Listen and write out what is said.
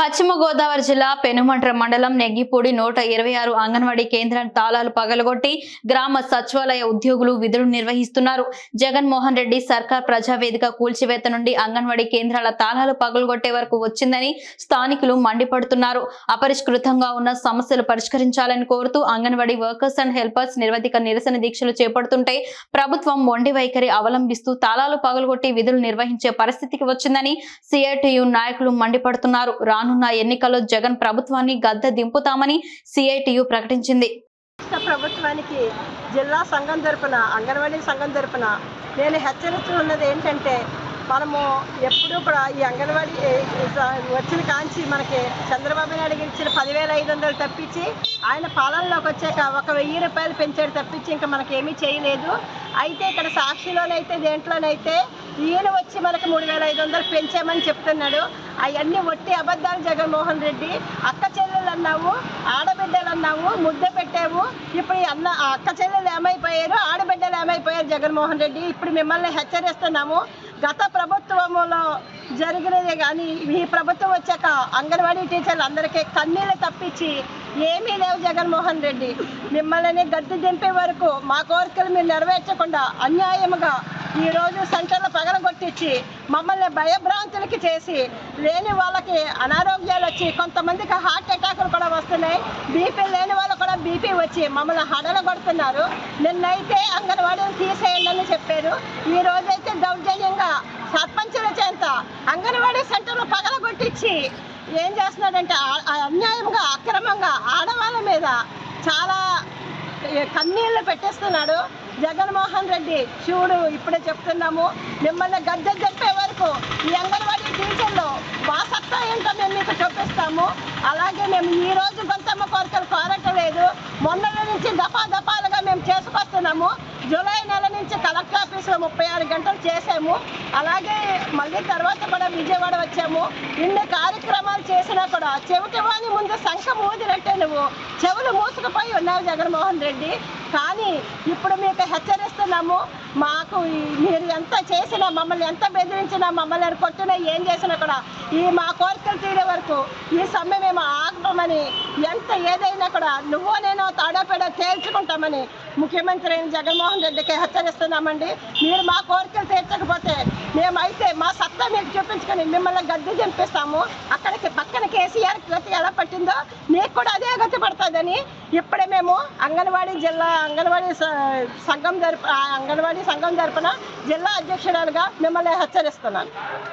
పశ్చిమ గోదావరి జిల్లా పెనుమంట్ర మండలం నెగ్గిపూడి నూట ఇరవై ఆరు అంగన్వాడీ కేంద్రం తాళాలు పగలగొట్టి గ్రామ సచివాలయ ఉద్యోగులు విధులు నిర్వహిస్తున్నారు. జగన్మోహన్ రెడ్డి సర్కార్ ప్రజావేదిక కూల్చివేత నుండి అంగన్వాడీ కేంద్రాల తాళాలు పగలగొట్టే వరకు వచ్చిందని స్థానికులు మండిపడుతున్నారు. అపరిష్కృతంగా ఉన్న సమస్యలు పరిష్కరించాలని కోరుతూ అంగన్వాడీ వర్కర్స్ అండ్ హెల్పర్స్ నిరవధిక నిరసన దీక్షలు చేపడుతుంటే ప్రభుత్వం మొండి వైఖరి అవలంబిస్తూ తాళాలు పగలగొట్టి విధులు నిర్వహించే పరిస్థితికి వచ్చిందని సిఐటియు నాయకులు మండిపడుతున్నారు. రానున్న ఎన్నికల్లో జగన్ ప్రభుత్వాన్ని గద్దె దింపుతామని సిఐటియు ప్రకటించింది. ప్రభుత్వానికి జిల్లా సంఘం తరపున అంగన్వాడీ సంఘం తరపున నేను హెచ్చరిస్తున్నది ఏంటంటే మనము ఎప్పుడూ కూడా ఈ అంగన్వాడీ వచ్చిన కాంచి మనకి చంద్రబాబు నాయుడు ఇచ్చిన పదివేల ఐదు వందలు తప్పించి ఆయన పాలనలోకి వచ్చాక ఒక వెయ్యి రూపాయలు పెంచాడు తప్పించి ఇంకా మనకి ఏమీ చేయలేదు. అయితే ఇక్కడ సాక్షిలోనైతే దేంట్లోనైతే ఈయన వచ్చి మనకి మూడు వేల ఐదు వందలు పెంచామని చెప్తున్నాడు. అవన్నీ ఒట్టి అబద్ధాలు జగన్మోహన్ రెడ్డి. అక్క చెల్లెలు అన్నావు ఆడబిడ్డలు అన్నావు ముద్ద పెట్టావు. ఇప్పుడు అన్న అక్క చెల్లెలు ఏమైపోయారు ఆడబిడ్డలు ఏమైపోయారు జగన్మోహన్ రెడ్డి? ఇప్పుడు మిమ్మల్ని హెచ్చరిస్తున్నాము. గత ప్రభుత్వంలో జరిగినదే కానీ ఈ ప్రభుత్వం వచ్చాక అంగన్వాడీ టీచర్లు అందరికీ కన్నీళ్ళు తప్పించి ఏమీ లేవు జగన్మోహన్ రెడ్డి. మిమ్మల్ని గద్దె దింపే వరకు మా కోరికలు మీరు నెరవేర్చకుండా అన్యాయముగా ఈ రోజు సెంటర్లు పగలగొట్టించి మమ్మల్ని భయభ్రాంతులకి చేసి లేని వాళ్ళకి అనారోగ్యాలు వచ్చి కొంతమందికి హార్ట్ అటాకులు కూడా వస్తున్నాయి. బీపీ లేని వాళ్ళు కూడా బీపీ వచ్చి మమ్మల్ని హడలు కొడుతున్నారు నిన్నైతే అంగన్వాడీని తీసేయండి అని చెప్పారు. ఈ రోజైతే దౌర్జన్యంగా సర్పంచుల చేత అంగన్వాడీ సెంటర్లు పగలగొట్టించి ఏం చేస్తున్నాడంటే అన్యాయంగా అక్రమంగా ఆడవాళ్ళ మీద చాలా కన్నీళ్ళు కన్నీళ్ళు పెట్టేస్తున్నాడు జగన్మోహన్ రెడ్డి. చూడు ఇప్పుడే చెప్తున్నాము మిమ్మల్ని గద్దె చెప్పే వరకు ఈ అంగన్వాడీ టీచర్లు మా సత్తా ఏంటో మేము మీకు చూపిస్తాము. అలాగే మేము ఈ రోజు గొంతమ్మ కోరికలు కోరటలేదు. మొన్న నుంచి దఫా దఫాలుగా మేము చేసుకొస్తున్నాము. జూలై నెల నుంచి కలెక్టర్ ఆఫీస్లో ముప్పై ఆరు గంటలు చేసాము అలాగే మళ్ళీ తర్వాత కూడా విజయవాడ వచ్చాము. ఇన్ని కార్యక్రమాలు చేసినా కూడా చెవిటి వాణి ముందు శంఖం ఊదినట్టే నువ్వు. చెవులు మూసుకుపోయి ఉన్నావు జగన్మోహన్ రెడ్డి. కానీ ఇప్పుడు మీకు హెచ్చరిస్తున్నాము మాకు మీరు ఎంత చేసినా మమ్మల్ని ఎంత బెదిరించినా మమ్మల్ని కొట్టినా ఏం చేసినా కూడా ఈ మా కోరికలు తీరే వరకు ఈ సమ్మె మేము ఆగమని ఎంత ఏదైనా కూడా నువ్వో నేను తాడోపేడో తేల్చుకుంటామని ముఖ్యమంత్రి అయిన జగన్మోహన్ రెడ్డికి హెచ్చరిస్తున్నామండి. మీరు మా కోరికలు తీర్చకపోతే మేమైతే మా సత్తా మీకు చూపించుకొని మిమ్మల్ని గద్దె చంపిస్తాము అక్కడికి పక్కన కేసీఆర్ గతి ఎలా పట్టిందో మీకు కూడా అదే గతి పడుతుందని ఇప్పుడే మేము అంగన్వాడీ జిల్లా అంగన్వాడీ సంఘం జరుపు అంగన్వాడీ సంఘం తరపున జిల్లా అధ్యక్షురాలుగా మిమ్మల్ని హెచ్చరిస్తున్నాను.